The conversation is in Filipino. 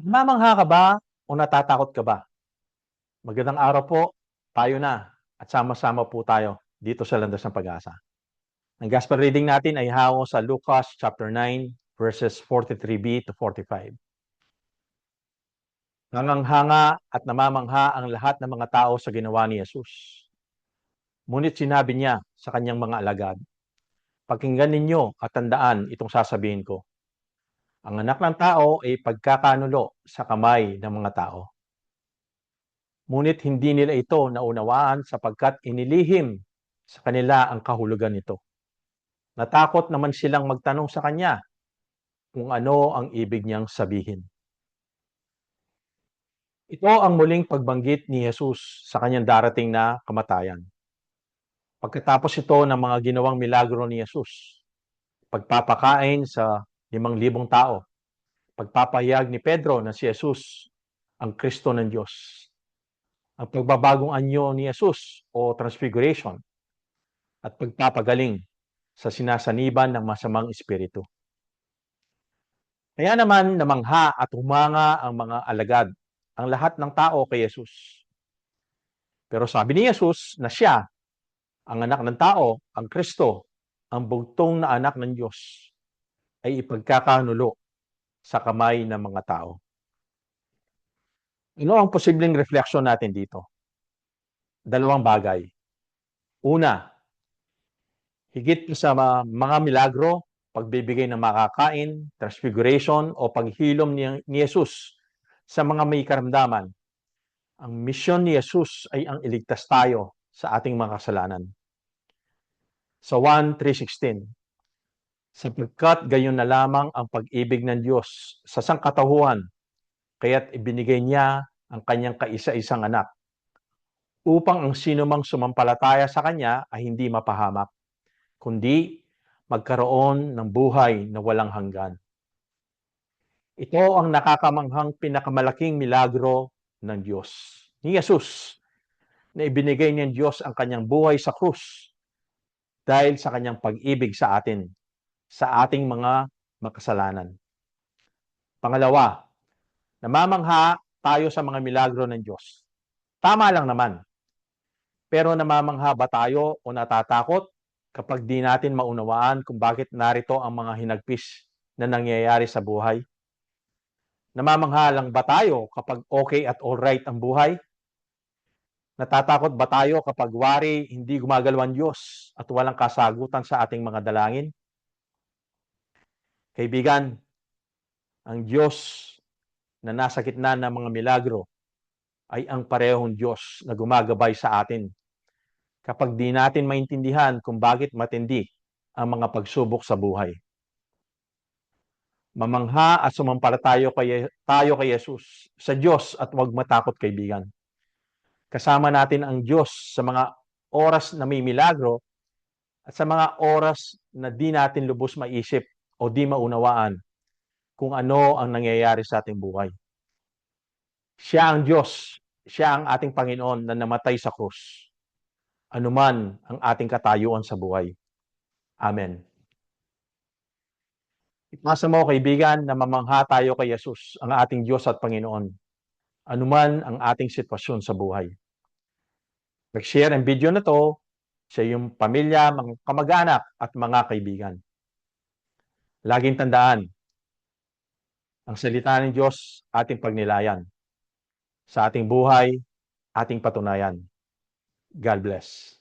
Namamangha ka ba o natatakot ka ba? Magandang araw po, tayo na at sama-sama po tayo dito sa Landas ng Pag-asa. Ang gospel reading natin ay hango sa Lucas chapter 9 verses 43b to 45. Nanganghanga at namamangha ang lahat ng mga tao sa ginawa ni Jesus. Ngunit sinabi niya sa kanyang mga alagad, Pakinggan ninyo at tandaan itong sasabihin ko. Ang anak ng tao ay pagkakanulo sa kamay ng mga tao. Ngunit hindi nila ito naunawaan sapagkat inilihim sa kanila ang kahulugan nito. Natakot naman silang magtanong sa kanya kung ano ang ibig niyang sabihin. Ito ang muling pagbanggit ni Jesus sa kanyang darating na kamatayan. Pagkatapos ito ng mga ginawang milagro ni Jesus, pagpapakain sa limang libong tao, pagpapahayag ni Pedro na si Jesus ang Kristo ng Diyos, ang pagbabagong anyo ni Jesus o transfiguration, at pagpapagaling sa sinasaniban ng masamang espiritu. Kaya naman namangha at humanga ang mga alagad, ang lahat ng tao kay Jesus. Pero sabi ni Jesus na siya ang anak ng tao, ang Kristo, ang bugtong na anak ng Diyos, ay ipagkakanulo sa kamay ng mga tao. Ano ang posibleng refleksyon natin dito? Dalawang bagay. Una, higit sa mga milagro, pagbibigay ng makakain, transfiguration, o paghilom ni, ni Jesus sa mga may karamdaman, ang misyon ni Jesus ay ang iligtas tayo sa ating mga kasalanan. Sa 1.3.16, sapagkat gayon na lamang ang pag-ibig ng Diyos sa sangkatahuan, kaya't ibinigay niya ang kanyang kaisa-isang anak, upang ang sinumang sumampalataya sa kanya ay hindi mapahamak, kundi magkaroon ng buhay na walang hanggan. Ito ang nakakamanghang pinakamalaking milagro ng Diyos, ni Jesus, na ibinigay niya Diyos ang kanyang buhay sa krus dahil sa kanyang pag-ibig sa atin, sa ating mga makasalanan. Pangalawa, namamangha tayo sa mga milagro ng Diyos. Tama lang naman. Pero namamangha ba tayo o natatakot kapag di natin maunawaan kung bakit narito ang mga hinagpis na nangyayari sa buhay? Namamangha lang ba tayo kapag okay at alright ang buhay? Natatakot ba tayo kapag wari hindi gumagalaw ang Diyos at walang kasagutan sa ating mga dalangin? Kaibigan, ang Diyos na nasa gitna ng mga milagro ay ang parehong Diyos na gumagabay sa atin kapag di natin maintindihan kung bakit matindi ang mga pagsubok sa buhay. Mamangha at sumampalataya kay, tayo kay Jesus sa Diyos at huwag matakot kaibigan. Kasama natin ang Diyos sa mga oras na may milagro at sa mga oras na di natin lubos maisip o di maunawaan kung ano ang nangyayari sa ating buhay. Siya ang Diyos, siya ang ating Panginoon na namatay sa krus. Anuman ang ating katayuan sa buhay. Amen. Ipasa mo, kaibigan, na mamangha tayo kay Jesus, ang ating Diyos at Panginoon. Anuman ang ating sitwasyon sa buhay. Mag-share ang video na to sa iyong pamilya, mga kamag-anak at mga kaibigan. Laging tandaan, ang salita ng Diyos ating pagnilayan. Sa ating buhay, ating patunayan. God bless.